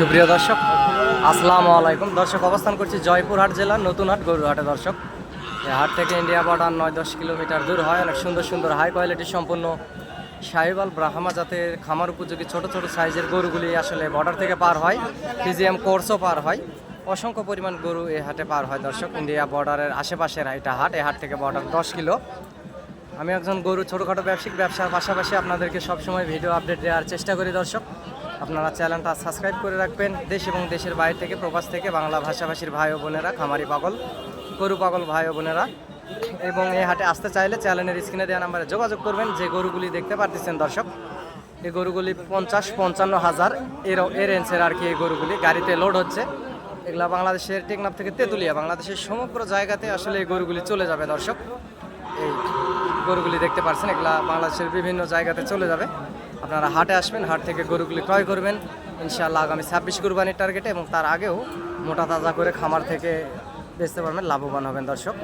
সুপ্রিয় দর্শক, আসসালামু আলাইকুম। দর্শক, অবস্থান করছি জয়পুরহাট জেলার নতুনহাট গরুহাটে দর্শক হাট থেকে ইন্ডিয়া বর্ডার নয় দশ কিলোমিটার দূর হয়। অনেক সুন্দর সুন্দর হাই কোয়ালিটি সম্পন্ন সাহিবাল ব্রাহ্মা জাতের খামার উপযোগী ছোট ছোট সাইজের গরুগুলি আসলে বর্ডার থেকে পার হয়। ফিজিএম কোর্সও পার হয়। অসংখ্য পরিমাণ গরু এই হাটে পার হয়। দর্শক, ইন্ডিয়া বর্ডারের আশেপাশের এটা হাট, এই হাট থেকে বর্ডার দশ কিলো। আমি একজন গরু ছোটোখাটো ব্যবসায়িক ব্যবসার পাশাপাশি আপনাদেরকে সবসময় ভিডিও আপডেট দেওয়ার চেষ্টা করি দর্শক। আপনারা চ্যানেলটা সাবস্ক্রাইব করে রাখবেন। দেশ এবং দেশের বাইরে থেকে, প্রবাস থেকে, বাংলা ভাষাভাষীর ভাই ও বোনেরা, খামারি পাগল, গরু পাগল ভাই ও বোনেরা। এবং এই হাটে আসতে চাইলে চ্যানেলের স্ক্রিনে দেওয়া নাম্বারে যোগাযোগ করবেন। যে গরুগুলি দেখতে পারতেছেন দর্শক, এই গরুগুলি পঞ্চাশ, পঞ্চান্ন হাজার এর এর রেঞ্জের আর কি এই গরুগুলি। গাড়িতে লোড হচ্ছে। এগুলা বাংলাদেশের টেকনাফ থেকে তেঁতুলিয়া, বাংলাদেশের সমগ্র জায়গাতে আসলে এই গরুগুলি চলে যাবে দর্শক। এই গরুগুলি দেখতে পারছেন, এগুলা বাংলাদেশের বিভিন্ন জায়গাতে চলে যাবে। আপনারা হাটে আসবেন, হাট থেকে গরুগুলি ক্রয় করবেন। ইনশাআল্লাহ আগামী ছাব্বিশ কুরবানির টার্গেটে এবং তার আগেও মোটা তাজা করে খামার থেকে বেচতে পারবেন, লাভবান হবেন দর্শক।